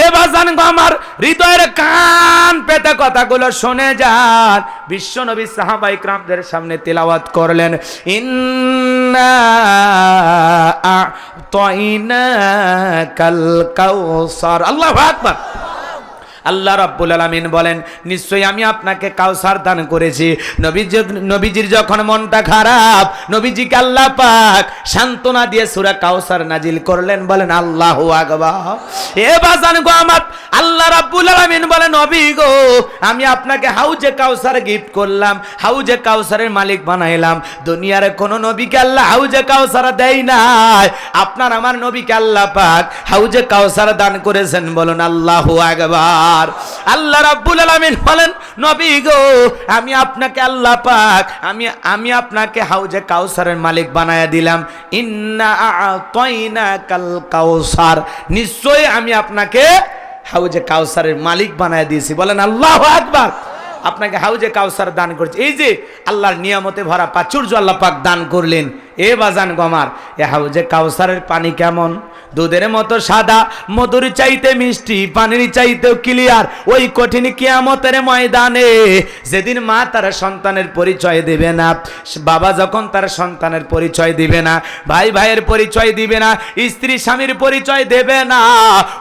এ বাজান গো আমার হৃদয়ের কান পেতে কথাগুলো শুনে যান। বিশ্ব নবী সাহাবাই ক্রামদের সামনে তেলাওয়াত করলেন, ইন্না তয়না কাল কাউসার। আল্লাহ আকবার। আল্লাহ রাব্বুল আলামিন বলেন, নিশ্চয়ই আমি আপনাকে কাউসার দান করেছি। নবীজি, নবীজির যখন মনটা খারাপ, নবীজিকে আল্লাহ পাক সান্ত্বনা দিয়ে সূরা কাউসার নাজিল করলেন, বলেন, আল্লাহু আকবার। এ বাজান গো আমার, আল্লাহ রাব্বুল আলামিন বলেন, নবী গো, আমি আপনাকে হাউজে কাউসার গিফট করলাম, হাউজে কাউসারের মালিক বানাইলাম। দুনিয়ার কোন নবীকে আল্লাহ হাউজে কাউসার দেয় নাই। আপনার, আমার নবীকে আল্লাহ পাক হাউজে কাউসার দান করেছেন, বলুন, আল্লাহু আকবার আল্লাহ রাব্বুল আলামিন বলেন, নবী গো, আমি আপনাকে আল্লাহ পাক, আমি আমি আপনাকে হাউজে কাউসারের মালিক বানায়া দিলাম। ইন্না আ'তাইনা কাল কাউসার। নিশ্চয়ই আমি আপনাকে হাউজে কাউসারের মালিক বানায় দিয়েছি। বলেন, আল্লাহ আকবার। আপনাকে হাউজে কাউসার দান করছে। এই যে আল্লাহর নিয়ামতে ভরা প্রাচুর্য আল্লাহ পাক দান করলেন। এ বাজান গমার এ হাউজে কাউসারের পানি কেমন? দুধের মতো সাদা, মধুর চাইতে মিষ্টি, পানির চাইতেও ক্লিয়ার ওই কঠিন কিয়ামতের ময়দানে যেদিন মা তার সন্তানের পরিচয় দেবে না, বাবা যখন তার সন্তানের পরিচয় দিবে না, ভাই ভাইয়ের পরিচয় দিবে না, স্ত্রী স্বামীর পরিচয় দেবে না,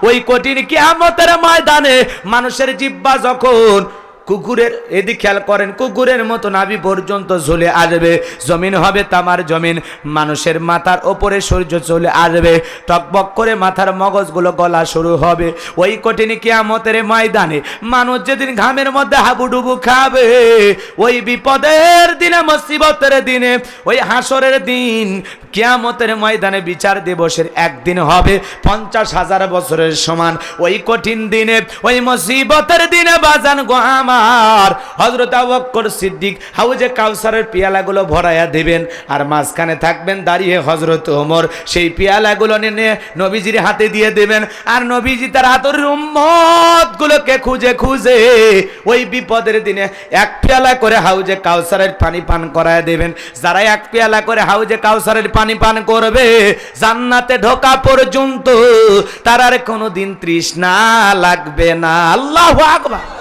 ওই কঠিন কিয়ামতের ময়দানে মানুষের জিব্বা যখন কুকুরের, এদিক খেয়াল করেন, কুকুরের মতো নাভি পর্যন্ত ঝুলে আসবে। জমিন হবে তামার জমিন, মানুষের মাথার ওপরে সূর্য চলে আসবে। টকবক করে মাথার মগজগুলো গলা শুরু হবে। ওই কঠিন কিয়ামতের ময়দানে মানুষ যেদিন ঘামের মধ্যে হাবুডুবু খাবে, ওই বিপদের দিনে, মুসিবতের দিনে, ওই হাসরের দিন, কিয়ামতের ময়দানে বিচার দিবসের একদিন হবে। পঞ্চাশ হাজার বছরের সমান। ওই কঠিন দিনে, ওই মুসিবতের দিনে বাজান গো হজরত আবক্কর সিদ্দিক হাউজে কাউসারের পিয়ালাগুলো ভরাইয়া দেবেন। আর মাঝখানে থাকবেন দাঁড়িয়ে হজরত ওমর, সেই পিয়ালাগুলো নিয়ে নবীজির হাতে দিয়ে দেবেন। আর নবীজি তার হাতের উম্মত গুলোকে খুঁজে খুঁজে ওই বিপদের দিনে এক পেয়ালা করে হাউজে কাউসারের পানি পান করায় দেবেন। যারা এক পেয়ালা করে হাউজে কাউসারের পানি পান করবে, জান্নাতে ঢোকা পর্যন্ত তার আর কোনোদিন তৃষ্ণা লাগবে না। আল্লাহ আকবার।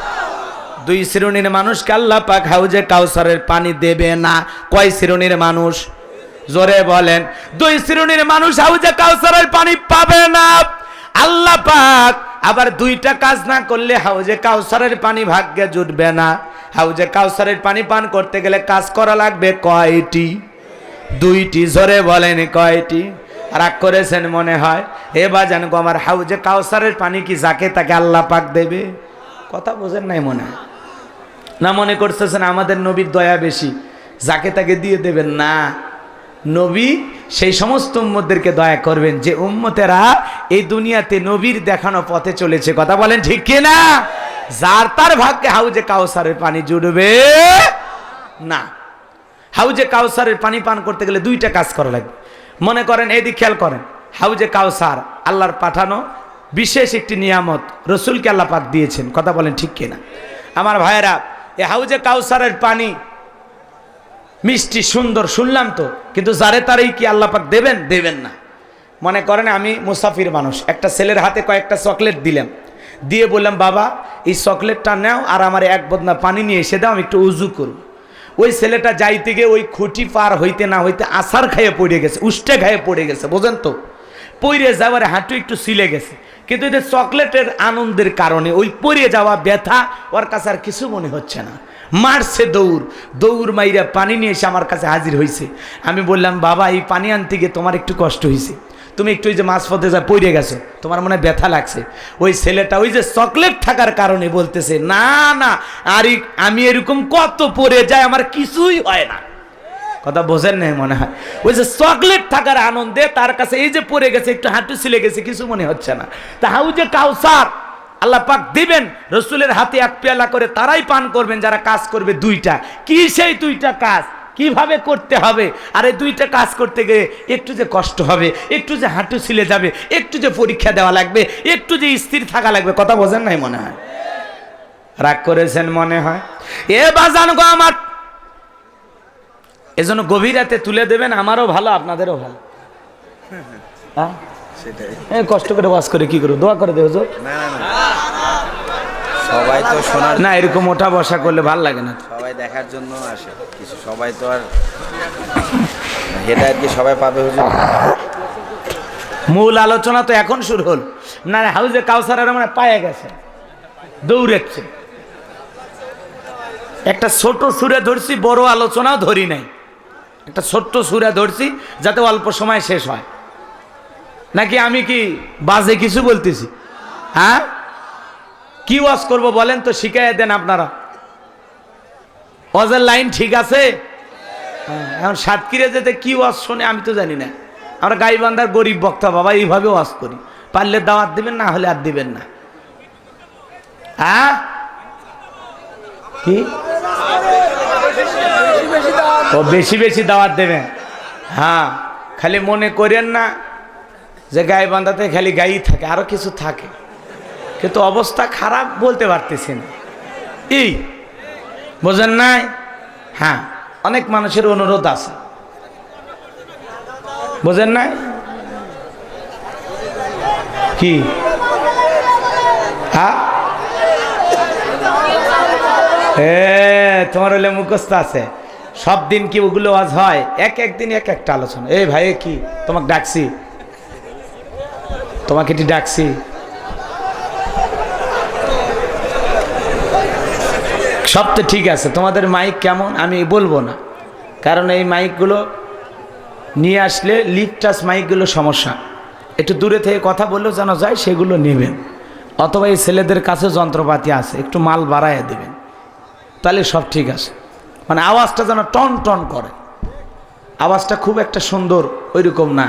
দুই শ্রেণির মানুষকে আল্লাহ পাক হাউজে কাউসারের পানি দেবে না। কয় শ্রেণির মানুষ? জোরে বলেন। দুই শ্রেণির মানুষ হাউজে কাউসারের পানি পাবে না। আল্লাহ পাক আবার দুইটা কাজ না করলে হাউজে কাউসারের পানি ভাগ্যে জুটবে না। হাউজে কাউসারের পানি পান করতে গেলে কাজ করা লাগবে কয়টি? দুইটি। জোরে বলেন কয়টি? রাগ করেছেন মনে হয়? এ বাজান গো, আমার হাউজে কাউসারের পানি কি যাকে তাকে আল্লাহ পাক দেবে? কথা বোঝেন নাই মনে হয়। না মনে করতেছেন আমাদের নবীর দয়া বেশি? যাকে তাকে দিয়ে দেবেন? না। নবী সেই সমস্ত উম্মতদেরকে দয়া করবেন যে উম্মতেরা এই দুনিয়াতে নবীর দেখানো পথে চলেছে। কথা বলেন ঠিক কি না? যার তার ভাগ্যে হাউজে কাউসারের পানি জুড়বে না। হাউজে কাউসারের পানি পান করতে গেলে দুইটা কাজ করা লাগবে। মনে করেন এদিক খেয়াল করেন। হাউজে কাউসার আল্লাহর পাঠানো বিশেষ একটি নিয়ামত রসুলকে আল্লাহ পাক দিয়েছেন। কথা বলেন ঠিক কিনা আমার ভাইয়েরা এ হাউজে কাউসারের পানি। মিষ্টি সুন্দর শুনলাম তো। কিন্তু যারে তারেই কি আল্লাহ পাক দেবেন? দেবেন না। মনে করেন আমি মুসাফির মানুষ। একটা ছেলের হাতে কয়েকটা চকলেট দিলাম। দিয়ে বললাম বাবা এই চকলেটটা নাও আর আমার এক বদনা পানি নিয়ে এসে দাও আমি একটু উজু করব। ওই ছেলেটা যাইতে গিয়ে ওই খুঁটি পার হইতে না হইতে আসার খাইয়ে পড়ে গেছে উষ্টে খাইয়ে পড়ে গেছে বোঝেন তো? পইরে যাওয়ার হাঁটু একটু সিলে গেছে। কিন্তু যে চকলেটের আনন্দের কারণে ওই পড়ে যাওয়া ব্যথা ওর কাছে আর কিছু মনে হচ্ছে না। মারছে দৌড়। দৌড় মাইরা পানি নিয়ে এসে আমার কাছে হাজির হয়েছে আমি বললাম, বাবা, এই পানি আনতে গিয়ে তোমার একটু কষ্ট হয়েছে তুমি একটু ওই যে মাছ পথে যা পড়ে গেছো, তোমার মনে ব্যথা লাগছে। ওই ছেলেটা ওই যে চকলেট থাকার কারণে বলতেছে, না না, আর আমি এরকম কত পড়ে যাই, আমার কিছুই হয় না। কথা বোঝেন নাই মনে হয়। ওই যে চকলেট থাকার আনন্দে তার কাছে এই যে পড়ে গেছে, একটু হাঁটু ছিলে গেছে, কিছু মনে হচ্ছে না। তা হাউ যে কাউসার, আল্লাহ পাক দিবেন, রসুলের হাতে এক পেয়ালা করে তারাই পান করবেন, যারা কাজ করবে দুইটা। কি সেই দুইটা কাজ? কীভাবে করতে হবে? আর এই দুইটা কাজ করতে গিয়ে একটু যে কষ্ট হবে, একটু যে হাঁটু ছিলে যাবে, একটু যে পরীক্ষা দেওয়া লাগবে, একটু যে স্থির থাকা লাগবে, কথা বোঝেন নাই মনে হয়? রাগ করেছেন মনে হয়? এ বাজান গো আমার এজন্য গভীর রাতে তুলে দেবেন আমারও ভালো আপনাদেরও ভালো। হ্যাঁ? কষ্ট করে ওয়াজ করে কি করব? দোয়া করে দেবো সবাই তো শোনার না এরকম ওঠা বসা করলে ভালো লাগে না। সবাই দেখার জন্য আসে। কিছু সবাই তো আর হেদায়ত কি সবাই পাবে হুজুর। মূল আলোচনা তো এখন শুরু হল। না হাউজে কাউসারের মানে পায়ে গেছে দৌড়েচ্ছে একটা ছোট সুরে ধরছি বড় আলোচনাও ধরি নাই। একটা ছোট্ট সুরে ধরছি যাতে অল্প সময় শেষ হয়। নাকি আমি কি বাজে কিছু বলতেছি? হ্যাঁ? কি ওয়াজ করব বলেন তো শিখাই দেন আপনারা। ওয়াজের লাইন ঠিক আছে? হ্যাঁ, এখন সাতক্ষীরে যেতে কি ওয়াজ শোনে আমি তো জানি না। আমরা গাইবান্ধার গরিব বক্তা বাবা এইভাবে ওয়াজ করি। পারলে দাওয়াত দিবেন না হলে আর দিবেন না। হ্যাঁ? কি? ও বেশি বেশি দাওয়াত দেবেন হ্যাঁ খালি মনে করেন না যে গায়ে বান্ধাতে খালি গাই থাকে আরও কিছু থাকে। কিন্তু অবস্থা খারাপ বলতে পারতেছি না। এই, বোঝেন নাই? হ্যাঁ অনেক মানুষের অনুরোধ আছে। বোঝেন নাই? কি? হ্যাঁ? এ, তোমার হলে মুখস্থ আছে। সব দিন কি ওগুলো আজ হয়? এক একদিন এক একটা আলোচনা। এই ভাই কি? তোমাকে ডাকছি। তোমাকে এটি ডাকছি। সব তো ঠিক আছে। তোমাদের মাইক কেমন? আমি বলব না। কারণ এই মাইকগুলো নিয়ে আসলে লিপ টাচ মাইকগুলো সমস্যা। একটু দূরে থেকে কথা বললেও যেন যায়, সেগুলো নেবেন। অথবা এই ছেলেদের কাছে যন্ত্রপাতি আছে। একটু মাল বাড়াইয়া দেবেন। তাহলে সব ঠিক আছে। মানে আওয়াজটা যেন টন টন করে। আওয়াজটা খুব একটা সুন্দর ওইরকম না।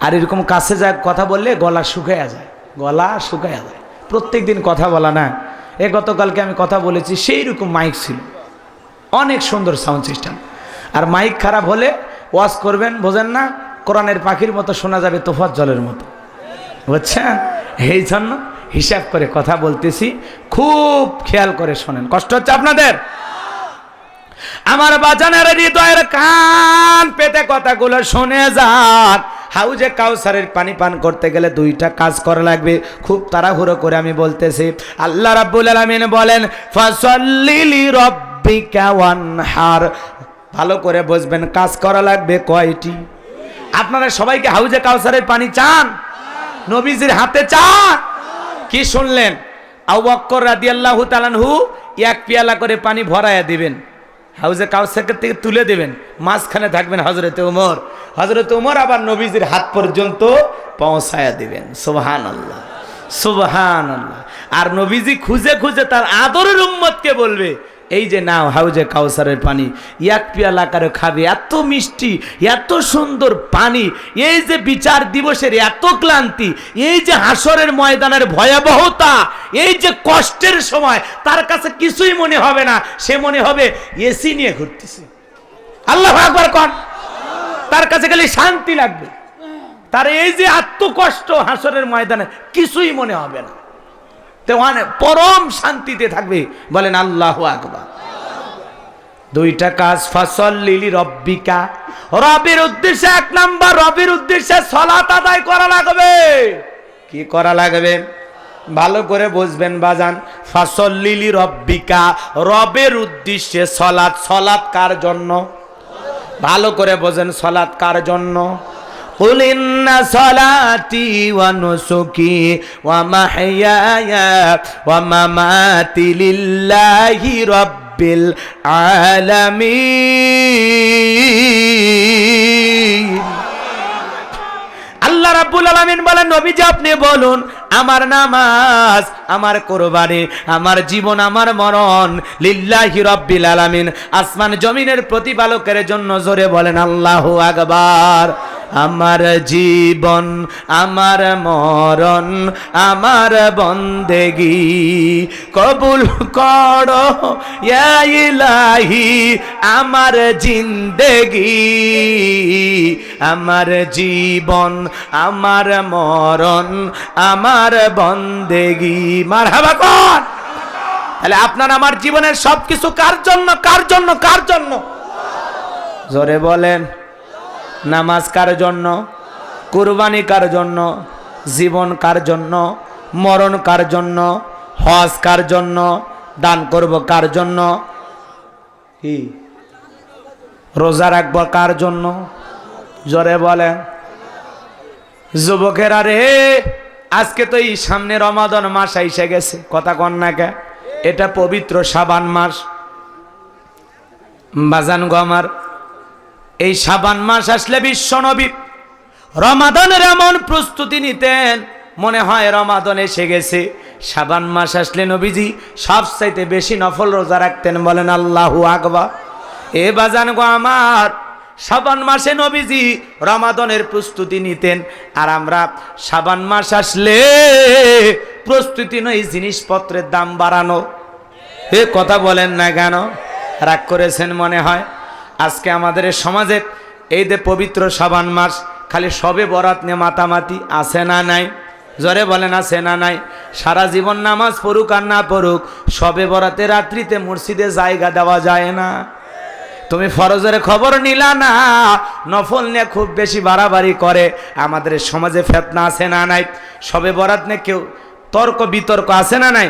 আর এরকম কাছে যায় কথা বললে গলা শুকাইয়া যায়। গলা শুকাইয়া যায়। প্রত্যেক দিন কথা বলা না। এ গতকালকে আমি কথা বলেছি সেই রকম মাইক ছিল। অনেক সুন্দর সাউন্ড সিস্টেম আর মাইক খারাপ হলে ওয়াশ করবেন, বোঝেন না? কোরআনের পাখির মতো শোনা যাবে তোফাত জলের মতো। বুঝছেন? এই জন্য হিসাব করে কথা বলতেছি, খুব খেয়াল করে শোনেন। কষ্ট হচ্ছে আপনাদের? আমার বাজানের হৃদয়ের কান পেতে কথাগুলো শুনে যান। হাউজে কাউসারের পানি পান করতে গেলে দুইটা কাজ করা লাগবে। খুব তাড়াহুড়ো করে আমি বলতেছি, আল্লাহ রাব্বুল আলামিন বলেন ফাসাল্লিলি রাব্বিকা ওয়ানহার। ভালো করে বুঝবেন, কাজ করা লাগবে কয়টি? আপনারা সবাইকে হাউজে কাউসারের পানি চান? নবীজির হাতে চান? কি শুনলেন? আবাক্কর রাদি রাদিয়াল্লাহু তালানহু এক পিয়ালা করে পানি ভরায়া দিবেন। হাউজে কাউসেকের থেকে তুলে দেবেন। মাঝখানে থাকবেন হজরত উমর হজরত উমর আবার নবীজির হাত পর্যন্ত পৌঁছায়া দিবেন। সুবহান আল্লাহ সুবহান আল্লাহ আর নবীজি খুঁজে খুঁজে তার আদরের উম্মতকে বলবে এই যে নাও হাউজে কাউসারের পানি। এক পিয়ালা করে খাবে, এত মিষ্টি, এত সুন্দর পানি। এই যে বিচার দিবসের এত ক্লান্তি, এই যে হাসরের ময়দানের ভয়াবহতা, এই যে কষ্টের সময়, তার কাছে কিছুই মনে হবে না। সে মনে হবে, এসি নিয়ে ঘুরতেছে। আল্লাহ একবার কন। তার কাছে গেলে শান্তি লাগবে। তার এই যে আত্মকষ্ট হাসরের ময়দানে, কিছুই মনে হবে না। ওখানে পরম শান্তিতে থাকবে। বলেন, আল্লাহ আকবার। দুইটা কাজ, ফসল লিলি রব্বিকা। রবের উদ্দেশ্যে এক নাম্বার, রবের উদ্দেশ্যে সলাত আদায় করা লাগবে। কি করা লাগবে? ভালো করে বুঝবেন, বাজান। ফসল লিলি রব্বিকা। রবের উদ্দেশ্যে সলাৎ সলাৎ কার জন্য? ভালো করে বোঝেন সলাৎ কার জন্য? قل إن صلاتي ونسكي ومحياي ومماتي لله رب العالمين আল্লাহ রাব্বুল আলামিন বলেন নবীজি আপনি বলুন আমার নামাজ আমার কোরবানি আমার জীবন আমার মরণ লিল্লাহি রাব্বিল আলামিন আসমান জমিনের প্রতিপালকের জন্য জোরে বলেন আল্লাহু আকবার আমার জীবন, আমার মরণ, আমার বন্দেগি। কবুল করো ইলাহি, আমার জিন্দেগি। আমার জীবন, আমার মরণ, আমার বন্দেগি। মার হাবা কর। তাহলে আপনার আমার জীবনের সবকিছু কার জন্য কার জন্য কার জন্য? জোরে বলেন। নামাজ কার জন্য? কুরবানি কার জন্য? জীবন কার জন্য? মরণ কার জন্য? হজ কার জন্য? দান করব কার জন্য? কি? রোজা রাখব কার জন্য? জোরে বলে যুবকেরা রে, আজকে তো এই সামনে রমাদন মাস আইসে গেছে। কথা কন না কে? এটা পবিত্র সাবান মাস। বাজান গো আমার। এই সাবান মাস আসলে বিশ্ব নবী। রমাদনের এমন প্রস্তুতি নিতেন, মনে হয় রমাদন এসে গেছে। সাবান মাস আসলে নবীজি সব চাইতে বেশি নফল রোজা রাখতেন বলেন আল্লাহু আকবা এ বাজান গো আমার সাবান মাসে নবীজি রমাদনের প্রস্তুতি নিতেন। আর আমরা সাবান মাস আসলে প্রস্তুতি নয়, জিনিসপত্রের দাম বাড়ানো। এ কথা বলেন না কেন? রাগ করেছেন মনে হয়? আজকে আমাদের সমাজে এই যে পবিত্র সাবান মাস, খালি সবে বরাত নিয়ে মাতামাতি আছে না নাই? জরে বলে না নাই? সারা জীবন নামাজ পড়ুক আর না পড়ুক, সবে বরাতে রাত্রিতে মসজিদে জায়গা দেওয়া যায় না। তুমি ফরজের খবর নিলা না, নফল নিয়ে খুব বেশি বাড়াবাড়ি করে, আমাদের সমাজে ফেতনা আছে না নাই? সবে বরাত নিয়ে কেউ তর্ক বিতর্ক আছে না নাই?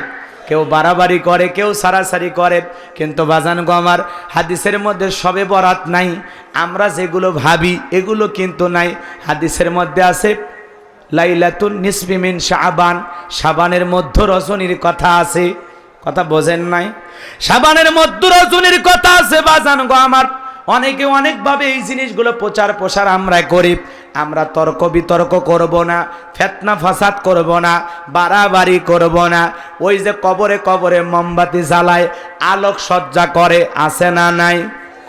কেউ বাড়াবাড়ি করে, কেউ সারাসারি করে। কিন্তু বাজান আমার, হাদিসের মধ্যে সবে বরাত নাই। আমরা যেগুলো ভাবি, এগুলো কিন্তু নাই। হাদিসের মধ্যে আছে, লাইলাতুন নিসবিমিন শাবান। সাবানের মধ্য রজনীর কথা আছে। কথা বোঝেন নাই? সাবানের মধ্য রজনীর কথা আছে, বাজান গো আমার। অনেকে অনেকভাবে এই জিনিসগুলো প্রচার প্রসার আমরা করি। আমরা তর্ক বিতর্ক করব না, ফেতনা ফাসাদ করব না, বাড়াবাড়ি করব না। ওই যে কবরে কবরে মোমবাতি জ্বালায় আলোক সজ্জা করে আসে না নাই?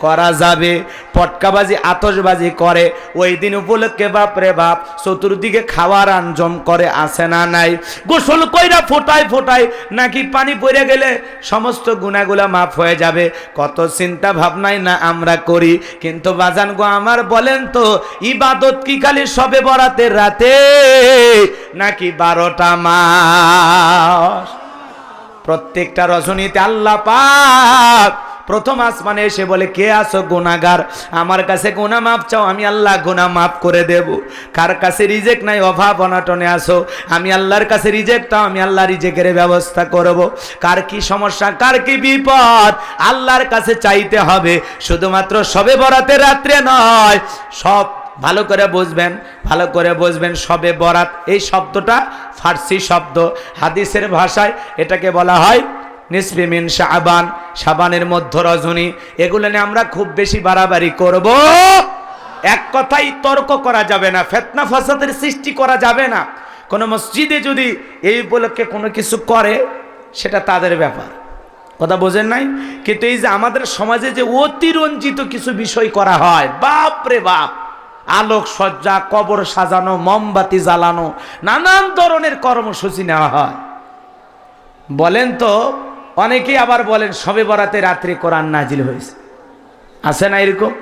করা যাবে। পটকাবাজি আতসবাজি করে। ওই দিন উপলক্ষে বাপরে বাপ, চতুর্দিকে খাওয়ার আঞ্জম করে আসে না নাই? গোসল কইরা ফোটায় ফোটায় নাকি পানি পড়ে গেলে সমস্ত গুণাগুলা মাফ হয়ে যাবে? কত চিন্তা ভাবনাই না আমরা করি। কিন্তু বাজান গো, আমার বলেন তো, ইবাদত কি খালি সবে বরাতের রাতে নাকি বারোটা মাস? প্রত্যেকটা রজনীতে আল্লাহ পাক প্রথম আসমানে এসে বলে, কে আসো গুনাগার আমার কাছে গুনা মাপ চাও, আমি আল্লাহ গুনা মাফ করে দেব। কার কাছে রিজেক্ট নাই, অভাব অনাটনে আসো আমি আল্লাহর কাছে রিজেক্ট চাও আমি আল্লাহ রিজেকের ব্যবস্থা করব। কার কি সমস্যা, কার কি বিপদ, আল্লাহর কাছে চাইতে হবে। শুধুমাত্র সবে বরাতে রাত্রে নয়, সব ভালো করে বুঝবেন, ভালো করে বুঝবেন, সবে বরাত, এই শব্দটা ফার্সি শব্দ। হাদিসের ভাষায় এটাকে বলা হয় নিসবিমিন শাবান সাবানের মধ্য রজনী, এগুলো নিয়ে আমরা খুব বেশি বাড়াবাড়ি করব। এক কথাই তর্ক করা যাবে না, ফেতনা ফাসাদের সৃষ্টি করা যাবে না। কোনো মসজিদে যদি এই উপলক্ষে কোনো কিছু করে, সেটা তাদের ব্যাপার। কথা বোঝেন নাই? কিন্তু এই যে আমাদের সমাজে যে অতিরঞ্জিত কিছু বিষয় করা হয়, বাপ রে বাপ, আলোক সজ্জা, কবর সাজানো, মোমবাতি জ্বালানো, নানান ধরনের কর্মসূচি নেওয়া হয়। বলেন তো অনেকেই আবার বলেন, সবে বরাতে রাত্রে কোরআন নাজিল হয়েছে। আছে না এরকম?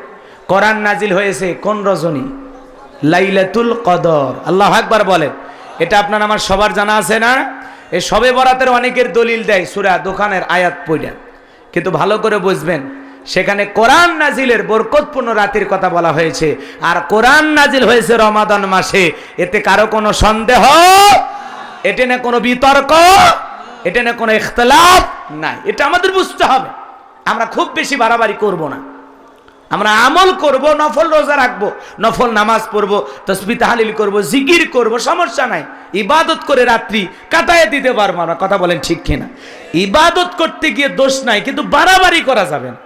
কোরআন নাজিল হয়েছে কোন রজনী? লাইলাতুল কদর। আল্লাহ একবার বলেন। এটা আপনার আমার সবার জানা আছে না? এই সবে বরাতের অনেকের দলিল দেয়, সুরা দোকানের আয়াত পড়া কিন্তু ভালো করে বুঝবেন, সেখানে কোরআন নাজিলের বরকতপূর্ণ রাতের কথা বলা হয়েছে। আর কোরআন নাজিল হয়েছে রমাদান মাসে। এতে কারও কোনো সন্দেহ? এতে না কোনো বিতর্ক? এটা না কোনো ইখতলাফ? নাই। এটা আমাদের বুঝতে হবে। আমরা খুব বেশি বাড়াবাড়ি করব না। আমরা আমল করব, নফল রোজা রাখব, নফল নামাজ পড়ব, তসবি তাহালিল করব, জিকির করব, সমস্যা নাই। ইবাদত করে রাত্রি কাটায় দিতে পারব আমরা কথা বলেন ঠিক কিনা? ইবাদত করতে গিয়ে দোষ নাই, কিন্তু বাড়াবাড়ি করা যাবে না।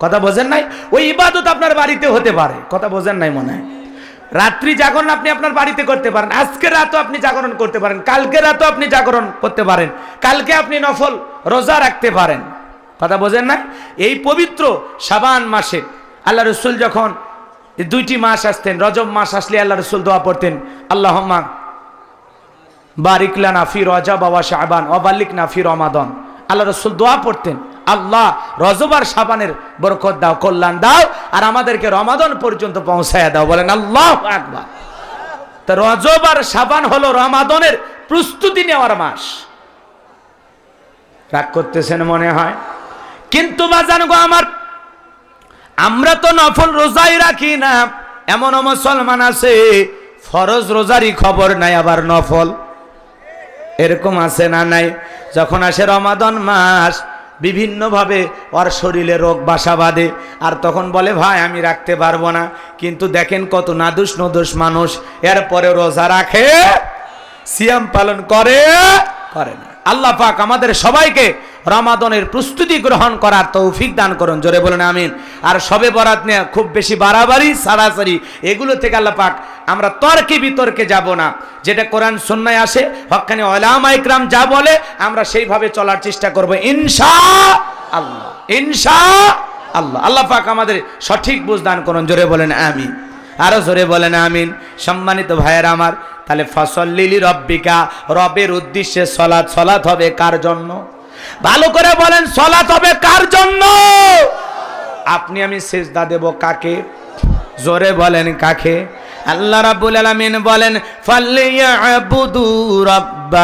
কথা বোঝেন নাই? ওই ইবাদত আপনার বাড়িতে হতে পারে। কথা বোঝেন নাই মনে হয়? রাত্রি জাগরণ আপনি আপনার বাড়িতে করতে পারেন। আজকে রাতও আপনি জাগরণ করতে পারেন। কালকে রাতও আপনি জাগরণ করতে পারেন। কালকে আপনি নফল রোজা রাখতে পারেন। কথা বোঝেন না? এই পবিত্র সাবান মাসে আল্লাহ রসুল যখন দুইটি মাস আসতেন, রজব মাস আসলে আল্লাহ রসুল দোয়া পড়তেন আল্লাহ বারিকলা নাফি রজা বাবা শাহবান অবালিক নাফি রমাদন। আল্লাহ রসুল দোয়া পড়তেন। আল্লাহ রজবার সাবানের বরকত দাও, কল্যাণ দাও, আর আমাদেরকে রমাদন পর্যন্ত পৌঁছায় দাও, বলেন আল্লাহ আকবার। তা রজব আর সাবান হলো রমাদনের প্রস্তুতি নেওয়ার মাস। রাগ করতেছেন মনে হয়? কিন্তু বাজান গো আমার, আমরা তো নফল রোজাই রাখি না এমন মুসলমান আছে, ফরজ রোজারই খবর নাই আবার নফল। এরকম আছে না নাই? যখন আসে রমাদন মাস বিভিন্নভাবে ওর শরীরে রোগ বাসা বাঁধে। আর তখন বলে, ভাই, আমি রাখতে পারব না। কিন্তু দেখেন কত নাদুস নদুস মানুষ। এরপরে রোজা রাখে, সিয়াম পালন করে করে না। আল্লাহ পাক আমাদের সবাইকে রমাদনের প্রস্তুতি গ্রহণ করার তৌফিক দান করুন। জোরে বলেন, আমিন। আর সবে বরাত নিয়ে খুব বেশি বাড়াবাড়ি সারাসারি এগুলো থেকে আল্লাহ পাক আমরা তর্কে বিতর্কে যাব না। যেটা কোরআন সন্ন্যায় আসে হকানি ওলামা ইকরাম যা বলে, আমরা সেইভাবে চলার চেষ্টা করব। ইনশা আল্লাহ ইনশা আল্লাহ। আল্লাহ পাক আমাদের সঠিক বুঝ দান করুন। জোরে বলেন, আমিন। আরও জোরে বলেন, আমিন। সম্মানিত ভাইয়ের আমার, তাহলে ফসল লিলি রব্বিকা, রবের উদ্দেশ্যে সলাৎ সলাৎ হবে কার জন্য? ভালো করে বলেন, সলাৎ হবে কার জন্য? আপনি আমি সেজদা দেব কাকে? জোরে বলেন কাকে? আল্লাহ রাব্বুল আলামিন বলেন, ফালিয়াবুদু রাব্ব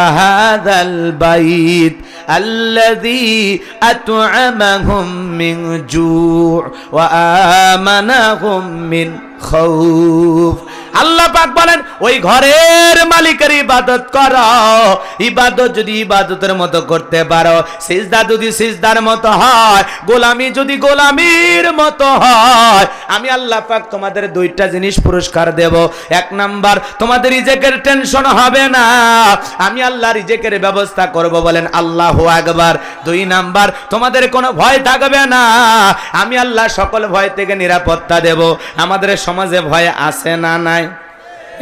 আল্লাহ পাক বলেন, ওই ঘরের মালিকের ইবাদত করো। ইবাদত যদি ইবাদতের মতো করতে পারো, সিজদা যদি সিজদার মতো হয়, গোলামি যদি গোলামির মতো হয়, আমি আল্লাহ পাক তোমাদের দুইটা জিনিস পুরস্কার দেব। এক নাম্বার, তোমাদের রিজেকের টেনশন হবে না। আমি আল্লাহ রিজেকের ব্যবস্থা করব বলেন আল্লাহ আকবার। দুই নাম্বার, তোমাদের কোনো ভয় থাকবে না। আমি আল্লাহ সকল ভয় থেকে নিরাপত্তা দেব। আমাদের সমাজে ভয় আছে না নাই?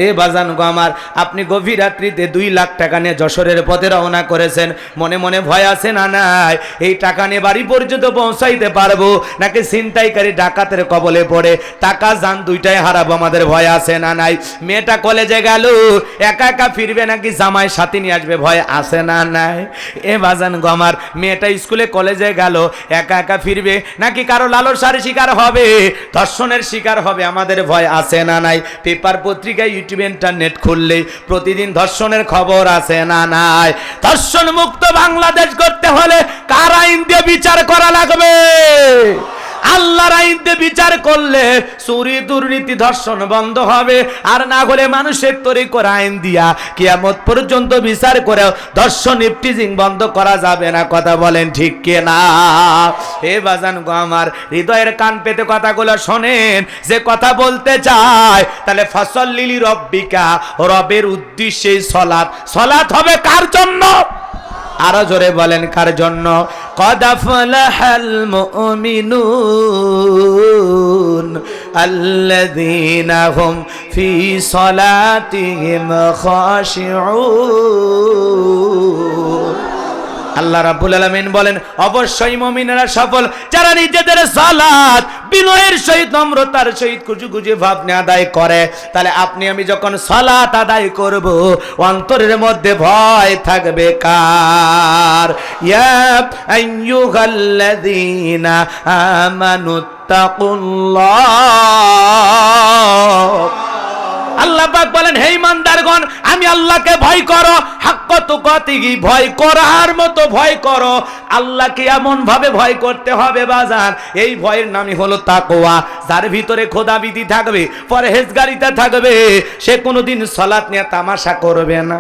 এ বাজান গো আমার, আপনি গভীর রাত্রিতে দুই লাখ টাকা নিয়ে যশোরের পথে রওনা করেছেন। মনে মনে ভয় আছে না নাই? এই টাকা নিয়ে বাড়ি পর্যন্ত পৌঁছাইতে পারব? নাকি ছিনতাইকারী ডাকাতের কবলে পড়ে? টাকা, যান দুইটাই হারাবো, আমাদের ভয় আছে না নাই? মেয়েটা কলেজে গেল, একা একা ফিরবে নাকি জামাই সাথে নিয়ে আসবে, ভয় আছে না নাই? এ বাজান গো আমার, মেয়েটা স্কুলে কলেজে গেল, একা একা ফিরবে, নাকি কারও লালসার শিকার হবে? ধর্ষণের শিকার হবে, আমাদের ভয় আছে না নাই? পেপার পত্রিকায় ইউটিউব ইন্টারনেট খুললে প্রতিদিন ধর্ষণের খবর আছে না নাই? ধর্ষণ মুক্ত বাংলাদেশ করতে হলে কারা আইন বিচার করা লাগবে? আল্লাহর আইন দিয়ে বিচার করলে চুরি, দুর্নীতি, ধর্ষণ বন্ধ হবে। আর না হলে মানুষের তৈরি করে আইন দিয়া কিয়ামত পর্যন্ত বিচার করে ধর্ষণ ইফটিজিং বন্ধ করা যাবে না। কথা বলেন ঠিক কে না হে বাজান গো আমার, হৃদয়ের কান পেতে কথাগুলো শোনেন। যে কথা বলতে চায়, তাহলে ফসল লিলি রব্বিকা, রবের উদ্দেশ্যে সলাৎ। সলাৎ হবে কার জন্য? আরও জোরে বলেন কার জন্য? কদাফলাহাল মুমিনুন আল্লাযীনা হুম ফি সলাতিহিম খাশিউন। আল্লাহ রাব্বুল আলামিন বলেন, অবশ্যই মুমিনেরা সফল। যারা নিজেদের সালাত, বিনয়ের সহিত, নম্রতার সহিত খুঁজে খুঁজে ভাবনে আদায় করে, তাহলে আপনি আমি যখন সালাত আদায় করব, অন্তরের মধ্যে ভয় থাকবে কার? ইয়া আইয়ুহাল্লাযীনা আমানুত্তাকুল্লাহ। আল্লাহ পাক বলেন, হে ইমানদারগণ, আমি আল্লাহকে ভয় করো। হাক্কত কতিগি ভয় করার মতো ভয় করো। আল্লাহকে এমন ভাবে ভয় করতে হবে বাজার এই ভয়ের নামই হলো তাকোয়া যার ভিতরে খোদাবিধি থাকবে, পরহেজগারিতা থাকবে, সে কোনোদিন সলাৎ নিয়ে তামাশা করবে না।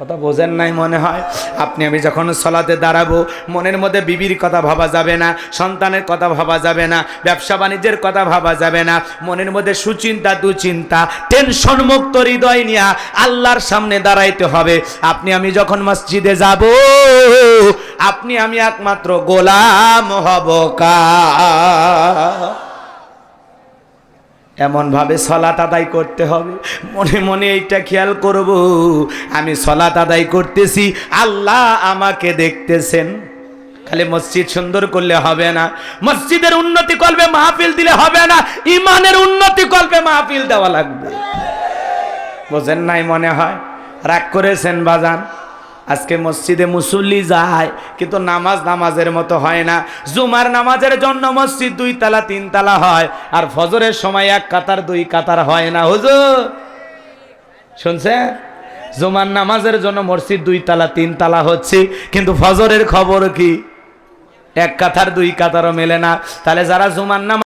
কথা বোঝেন নাই মনে হয়? আপনি, আমি যখন সলাতে দাঁড়াবো, মনের মধ্যে বিবির কথা ভাবা যাবে না, সন্তানের কথা ভাবা যাবে না, ব্যবসা বাণিজ্যের কথা ভাবা যাবে না, মনের মধ্যে সুচিন্তা, দুচিন্তা টেনশন মুক্ত হৃদয় নিয়ে আল্লাহর সামনে দাঁড়াইতে হবে। আপনি, আমি যখন মসজিদে যাব, আপনি, আমি একমাত্র গোলাম হব কা। এমন ভাবে সলাত আদায় করতে হবে। মনে মনে এইটা খেয়াল করব। আমি সলাত আদায় করতেছি, আল্লাহ আমাকে দেখতেছেন। খালি মসজিদ সুন্দর করলে হবে না। মসজিদের উন্নতি করবে মাহফিল দিলে হবে না। ইমানের উন্নতি করবে মাহফিল দেওয়া লাগবে। বোঝেন নাই মনে হয়? রাগ করেছেন বাজান? আজকে মসজিদে মুসল্লি যায়, কিন্তু নামাজ নামাজের মতো হয় না। জুমার নামাজের জন্য মসজিদ দুই তালা, তিন তালা হয়, আর ফজরের সময় এক কাতার, দুই কাতার হয় না। হুজুর শুনছে জুমার নামাজের জন্য মসজিদ দুই তালা, তিন তালা হচ্ছে, কিন্তু ফজরের খবর কি? এক কাতার, দুই কাতারও মেলে না। তাহলে যারা জুমার নামাজ